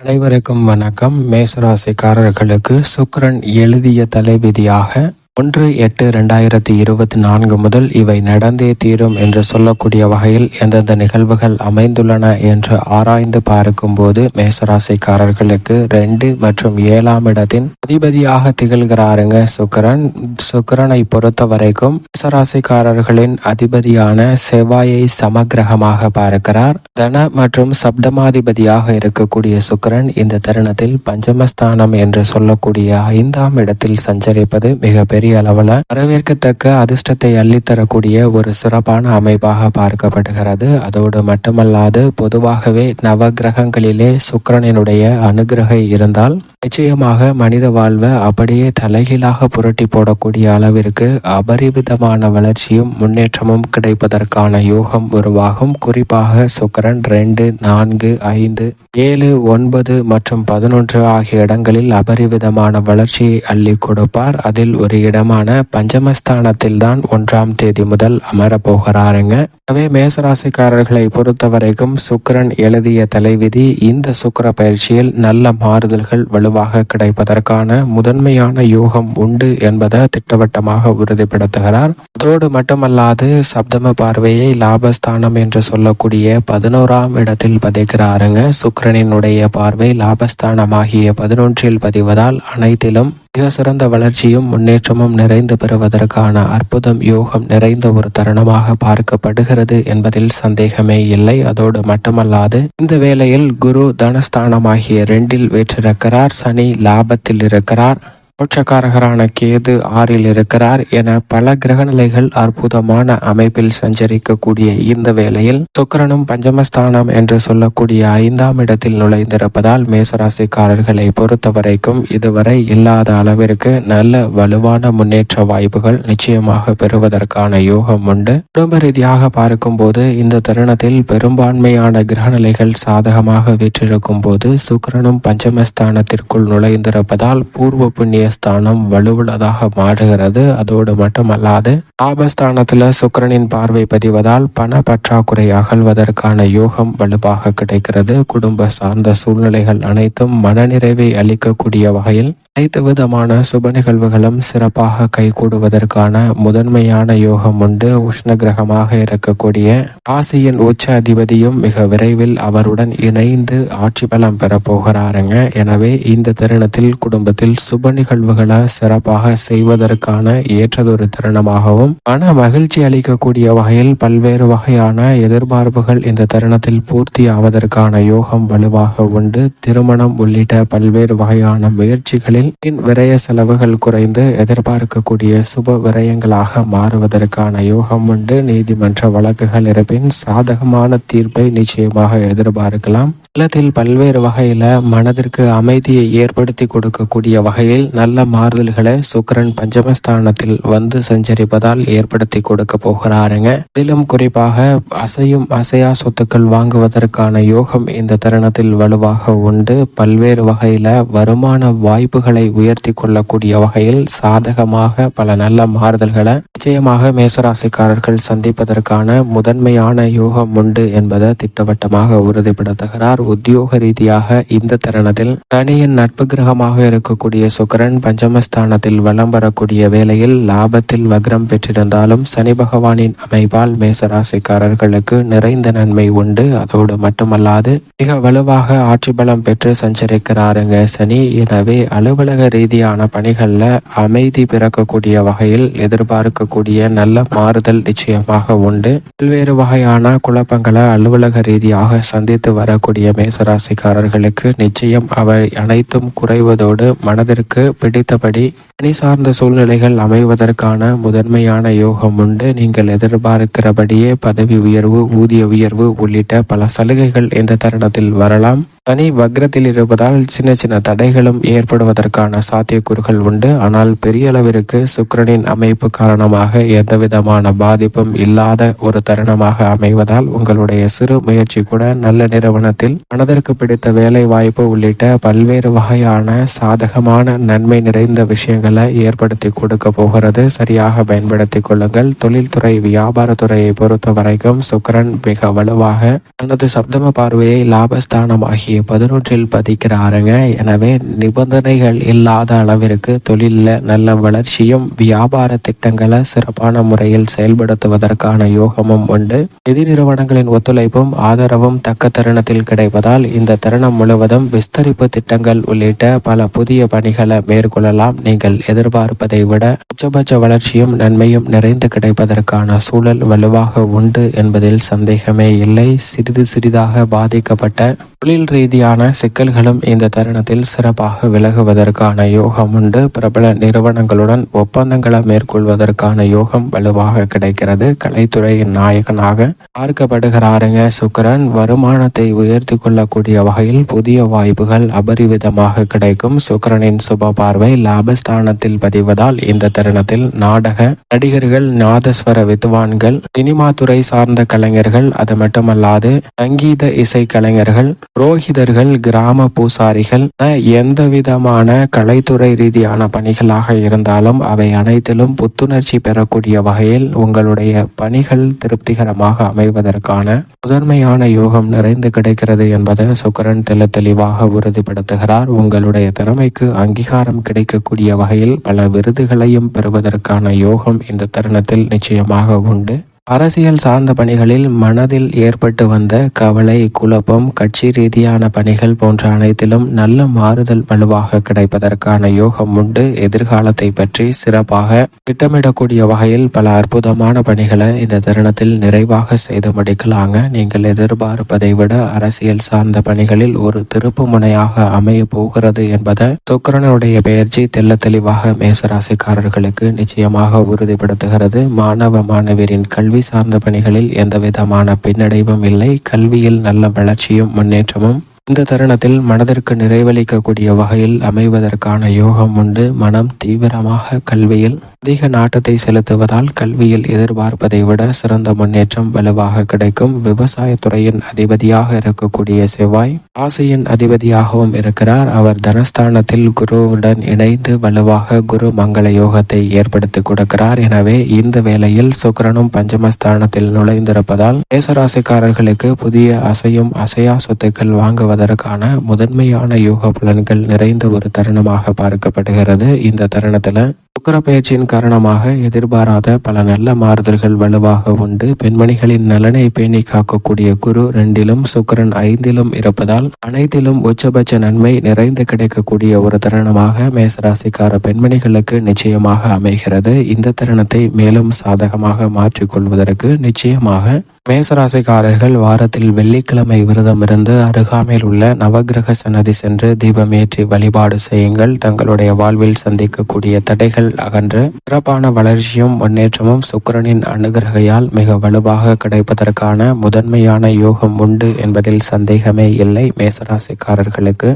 அனைவருக்கும் வணக்கம். மேசராசிக்காரர்களுக்கு சுக்ரன் எழுதிய தலைவிதியாக ஒன்று எட்டு ரெண்டாயிரத்தி இருபத்தி நான்கு முதல் இவை நடந்தே தீரும் என்று சொல்லக்கூடிய வகையில் எந்தெந்த நிகழ்வுகள் அமைந்துள்ளன என்று ஆராய்ந்து பார்க்கும்போது மேசராசிக்காரர்களுக்கு ரெண்டு மற்றும் ஏழாம் இடத்தின் அதிபதியாக திகழ்கிறாருங்க சுக்கிரன். சுக்கிரனை பொறுத்த வரைக்கும் ராசிக்காரர்களின் அதிபதியான செவ்வாயை சமக்கிரகமாக பார்க்கிறார். தன மற்றும் சப்தமாதிபதியாக இருக்கக்கூடிய சுக்கிரன் இந்த தருணத்தில் பஞ்சமஸ்தானம் என்று சொல்லக்கூடிய ஐந்தாம் இடத்தில் சஞ்சரிப்பது மிகப்பெரிய அளவில் வரவேற்கத்தக்க அதிர்ஷ்டத்தை அள்ளித்தரக்கூடிய ஒரு சிறப்பான அமைப்பாக பார்க்கப்படுகிறது. அதோடு மட்டுமல்லாது பொதுவாகவே நவ கிரகங்களிலே சுக்கிரனினுடைய அனுகிரகை இருந்தால் நிச்சயமாக மனித வாழ்வை அப்படியே தலைகீழாக புரட்டி போடக்கூடிய அளவிற்கு அபரிவிதமான வளர்ச்சியும் முன்னேற்றமும் கிடைப்பதற்கான யோகம் உருவாகும். குறிப்பாக சுக்கிரன் ரெண்டு நான்கு ஐந்து ஏழு ஒன்பது மற்றும் பதினொன்று ஆகிய இடங்களில் அபரிவிதமான வளர்ச்சியை அள்ளி கொடுப்பார். அதில் ஒரு இடமான பஞ்சமஸ்தானத்தில் தான் ஒன்றாம் தேதி முதல் அமரப்போகிறாருங்க. எனவே மேசராசிக்காரர்களை பொறுத்தவரைக்கும் சுக்கரன் சுக்கிரன் எழுதிய தலைவிதி இந்த சுக்கிர பயிற்சியில் நல்ல மாறுதல்கள் வலுவாக கிடைப்பதற்கான முதன்மையான யோகம் உண்டு என்பதை திட்டவட்டமாக உறுதிப்படுத்துகிறார். அதோடு மட்டுமல்லாது சப்தம பார்வையை லாபஸ்தானம் என்று சொல்லக்கூடிய பதினோராம் இடத்தில் பதிக்கிறாருங்க. சுக்கிரனினுடைய பார்வை லாபஸ்தானமாகிய பதினொன்றில் பதிவதால் அனைத்திலும் மிக சிறந்த வளர்ச்சியும் முன்னேற்றமும் நிறைந்து பெறுவதற்கான அற்புதம் யோகம் நிறைந்த ஒரு தருணமாக பார்க்கப்படுகிறது என்பதில் சந்தேகமே இல்லை. அதோடு மட்டுமல்லாது இந்த வேளையில் குரு தனஸ்தானமாகிய ரெண்டில் வீற்றிருக்கிறார். சனி லாபத்தில் இருக்கிறார். மோட்சக்காரகரான கேது ஆறில் இருக்கிறார் என பல கிரகநிலைகள் அற்புதமான அமைப்பில் சஞ்சரிக்கக்கூடிய இந்த வேளையில் சுக்கரனும் பஞ்சமஸ்தானம் என்று சொல்லக்கூடிய ஐந்தாம் இடத்தில் நுழைந்திருப்பதால் மேசராசிக்காரர்களை பொறுத்தவரைக்கும் இதுவரை இல்லாத அளவிற்கு நல்ல வலுவான முன்னேற்ற வாய்ப்புகள் நிச்சயமாக பெறுவதற்கான யோகம் உண்டு. குடும்ப ரீதியாக பார்க்கும்போது இந்த தருணத்தில் பெரும்பான்மையான கிரகநிலைகள் சாதகமாக வீற்றிருக்கும் போது சுக்கரனும் பஞ்சமஸ்தானத்திற்குள் நுழைந்திருப்பதால் பூர்வ புண்ணிய ஸ்தானம் வலுவுள்ளதாக மாறுகிறது. அதோடு மட்டுமல்லாது ஆபஸ்தானத்துல சுக்கரனின் பார்வை பதிவதால் பண பற்றாக்குறை அகழ்வதற்கான யோகம் வலுவாக கிடைக்கிறது. குடும்ப சார்ந்த சூழ்நிலைகள் அனைத்தும் மனநிறைவை அளிக்கக்கூடிய வகையில் அனைத்து விதமான சுப நிகழ்வுகளும் சிறப்பாக கைகூடுவதற்கான முதன்மையான யோகம் உண்டு. உஷ்ண கிரகமாக இருக்கக்கூடிய ராசியின் உச்ச அதிபதியும் மிக விரைவில் அவருடன் இணைந்து ஆட்சி பலம் பெற போகிறாருங்க. எனவே இந்த தருணத்தில் குடும்பத்தில் சுப நிகழ்வுகளை சிறப்பாக செய்வதற்கான ஏற்றதொரு தருணமாகவும் மன மகிழ்ச்சி அளிக்கக்கூடிய வகையில் பல்வேறு வகையான எதிர்பார்ப்புகள் இந்த தருணத்தில் பூர்த்தி ஆவதற்கான யோகம் வலுவாக உண்டு. திருமணம் உள்ளிட்ட பல்வேறு வகையான முயற்சிகளில் வீண் விரய செலவுகள் குறைந்து எதிர்பார்க்கக்கூடிய சுப விரயங்களாக மாறுவதற்கான யோகம் உண்டு. நீதிமன்ற வழக்குகள் இருப்பின் சாதகமான தீர்ப்பை நிச்சயமாக எதிர்பார்க்கலாம். இல்லத்தில் பல்வேறு வகையில மனதிற்கு அமைதியை ஏற்படுத்தி கொடுக்கக்கூடிய வகையில் நல்ல மாறுதல்களை சுக்கரன் பஞ்சமஸ்தானத்தில் வந்து சஞ்சரிப்பதால் ஏற்படுத்தி கொடுக்க போகிறாருங்க. இதிலும் குறிப்பாக அசையும் அசையா சொத்துக்கள் வாங்குவதற்கான யோகம் இந்த தருணத்தில் வலுவாக உண்டு. பல்வேறு வகையில வருமான வாய்ப்புகள் உயர்த்தி கொள்ளக்கூடிய வகையில் சாதகமாக பல நல்ல மாறுதல்களை நிச்சயமாக மேசராசிக்காரர்கள் சந்திப்பதற்கான முதன்மையான யோகம் உண்டு என்பதை திட்டவட்டமாக உறுதிப்படுத்துகிறார். உத்தியோக ரீதியாக இந்த தருணத்தில் சனியின் நட்பு கிரகமாக இருக்கக்கூடிய சுக்கரன் பஞ்சமஸ்தானத்தில் வலம் வரக்கூடிய வேளையில் லாபத்தில் வக்ரம் பெற்றிருந்தாலும் சனி பகவானின் அமைப்பால் மேசராசிக்காரர்களுக்கு நிறைந்த நன்மை உண்டு. அதோடு மட்டுமல்லாது மிக வலுவாக ஆட்சி பலம் பெற்று சஞ்சரிக்கிறாருங்க சனி. எனவே அலுவலக ரீதியான பணிகள்ல அமைதி பிறக்கக்கூடிய வகையில் எதிர்பார்க்கக்கூடிய நல்ல மாறுதல் நிச்சயமாக உண்டு. பல்வேறு வகையான குழப்பங்களை அலுவலக ரீதியாக சந்தித்து வரக்கூடிய மேசராசிக்காரர்களுக்கு நிச்சயம் அவை அனைத்தும் குறைவதோடு மனதிற்கு பிடித்தபடி பணி சார்ந்த சூழ்நிலைகள் அமைவதற்கான முதன்மையான யோகம் உண்டு. நீங்கள் எதிர்பார்க்கிறபடியே பதவி உயர்வு ஊதிய உயர்வு உள்ளிட்ட பல சலுகைகள் இந்த தருணத்தில் வரலாம். தனி வக்ரத்தில் இருப்பதால் சின்ன சின்ன தடைகளும் ஏற்படுவதற்கான சாத்தியக்கூறுகள் உண்டு. ஆனால் பெரிய அளவிற்கு சுக்கரனின் அமைப்பு காரணமாக எந்தவிதமான பாதிப்பும் இல்லாத ஒரு தருணமாக அமைவதால் உங்களுடைய சிறு முயற்சி கூட நல்ல நிறுவனத்தில் மனதிற்கு பிடித்த வேலை வாய்ப்பு உள்ளிட்ட பல்வேறு வகையான சாதகமான நன்மை நிறைந்த விஷயங்கள் வாய்ப்புகளை ஏற்படுத்தி கொடுக்க போகிறது. சரியாக பயன்படுத்தி கொள்ளுங்கள். தொழில்துறை வியாபாரத்துறையை பொறுத்த வரைக்கும் சுக்கிரன் மிக வலுவாக தனது சப்தம பார்வையை லாபஸ்தானம் ஆகிய பதினொன்றில் பதிக்கிறாருங்க. எனவே நிபந்தனைகள் இல்லாத அளவிற்கு தொழிலில் நல்ல வளர்ச்சியும் வியாபார திட்டங்களை சிறப்பான முறையில் செயல்படுத்துவதற்கான யோகமும் உண்டு. நிதி நிறுவனங்களின் ஒத்துழைப்பும் ஆதரவும் தக்க தருணத்தில் கிடைப்பதால் இந்த தருணம் முழுவதும் விஸ்தரிப்பு திட்டங்கள் உள்ளிட்ட பல புதிய பணிகளை மேற்கொள்ளலாம். நீங்கள் எதிர்பார்ப்பதை விட உச்சபட்ச வளர்ச்சியும் நன்மையும் நிறைந்து கிடைப்பதற்கான சூழல் வலுவாக உண்டு என்பதில் சந்தேகமே இல்லை. சிறிது சிறிதாக பாதிக்கப்பட்ட தொழில் ரீதியான சிக்கல்களும் இந்த தருணத்தில் சிறப்பாக விலகுவதற்கான யோகம் உண்டு. பிரபல நிறுவனங்களுடன் ஒப்பந்தங்களை மேற்கொள்வதற்கான யோகம் வலுவாக கிடைக்கிறது. கலைத்துறையின் நாயகனாக பார்க்கப்படுகிறாருங்க சுக்கரன். வருமானத்தை உயர்த்தி கொள்ளக்கூடிய வகையில் புதிய வாய்ப்புகள் அபரிவிதமாக கிடைக்கும். சுக்கரனின் சுப பார்வை லாபஸ்தானத்தில் பதிவதால் இந்த தருணத்தில் நாடக நடிகர்கள் நாதஸ்வர வித்வான்கள் சினிமா துறை சார்ந்த கலைஞர்கள் அது மட்டுமல்லாது சங்கீத இசை கலைஞர்கள் புரோகிதர்கள் கிராம பூசாரிகள் எந்த விதமான கலைத்துறை ரீதியான பணிகளாக இருந்தாலும் அவை அனைத்திலும் புத்துணர்ச்சி பெறக்கூடிய வகையில் உங்களுடைய பணிகள் திருப்திகரமாக அமைவதற்கான முதன்மையான யோகம் நிறைந்து கிடைக்கிறது என்பதை சுக்கரன் தெல தெளிவாக உறுதிப்படுத்துகிறார். உங்களுடைய திறமைக்கு அங்கீகாரம் கிடைக்கக்கூடிய வகையில் பல விருதுகளையும் பெறுவதற்கான யோகம் இந்த தருணத்தில் நிச்சயமாக உண்டு. அரசியல் சார்ந்த பணிகளில் மனதில் ஏற்பட்டு வந்த கவலை குழப்பம் கட்சி ரீதியான பணிகள் போன்ற அனைத்திலும் நல்ல மாறுதல் வலுவாக கிடைப்பதற்கான யோகம் உண்டு. எதிர்காலத்தை பற்றி சிறப்பாக திட்டமிடக்கூடிய வகையில் பல அற்புதமான பணிகளை இந்த தருணத்தில் நிறைவாக செய்து முடிக்கலாங்க. நீங்கள் எதிர்பார்ப்பதை விட அரசியல் சார்ந்த பணிகளில் ஒரு திருப்பு முனையாக அமைய போகிறது என்பதை சுக்கரனுடைய பெயர்ச்சி தெல்ல தெளிவாக மேசராசிக்காரர்களுக்கு நிச்சயமாக உறுதிப்படுத்துகிறது. மாணவ மாணவியரின் கல்வி கல்வி சார்ந்த பணிகளில் எந்தவிதமான பின்னடைவும் இல்லை. கல்வியில் நல்ல வளர்ச்சியும் முன்னேற்றமும் இந்த தருணத்தில் மனதிற்கு நிறைவளிக்கக்கூடிய வகையில் அமைவதற்கான யோகம் உண்டு. மனம் தீவிரமாக கல்வியில் அதிக நாட்டத்தை செலுத்துவதால் கல்வியில் எதிர்பார்ப்பதை விட சிறந்த முன்னேற்றம் வலுவாக கிடைக்கும். விவசாயத்துறையின் அதிபதியாக இருக்கக்கூடிய செவ்வாய் ஆசையின் அதிபதியாகவும் இருக்கிறார். அவர் தனஸ்தானத்தில் குருவுடன் இணைந்து வலுவாக குரு மங்கள யோகத்தை ஏற்படுத்தி கொடுக்கிறார். எனவே இந்த வேளையில் சுக்கிரனும் பஞ்சமஸ்தானத்தில் நுழைந்திருப்பதால் மேசராசிக்காரர்களுக்கு புதிய அசையும் அசையா சொத்துக்கள் வாங்குவதற்கான முதன்மையான யோக பலன்கள் நிறைந்த ஒரு தருணமாக பார்க்கப்படுகிறது. இந்த தருணத்துல சுக்கர பயிற்சியின் காரணமாக எதிர்பாராத பல நல்ல மாறுதல்கள் வலுவாக உண்டு. பெண்மணிகளின் நலனை பேணி காக்கக்கூடிய குரு ரெண்டிலும் சுக்கரன் ஐந்திலும் இருப்பதால் அனைத்திலும் உச்சபட்ச நன்மை நிறைந்து கிடைக்கக்கூடிய ஒரு தருணமாக மேசராசிக்கார பெண்மணிகளுக்கு நிச்சயமாக அமைகிறது. இந்த தருணத்தை மேலும் சாதகமாக மாற்றிக்கொள்வதற்கு நிச்சயமாக மேசராசிக்காரர்கள் வாரத்தில் வெள்ளிக்கிழமை விரதம் இருந்து அருகாமையில் உள்ள நவகிரக சன்னதி சென்று தீபமேற்றி வழிபாடு செய்யுங்கள். தங்களுடைய வாழ்வில் சந்திக்கக்கூடிய தடைகள் அகன்று சிறப்பான வளர்ச்சியும் முன்னேற்றமும் சுக்கிரனின் அனுகிரகையால் மிக வலுவாக கிடைப்பதற்கான முதன்மையான யோகம் உண்டு என்பதில் சந்தேகமே இல்லை மேசராசிக்காரர்களுக்கு.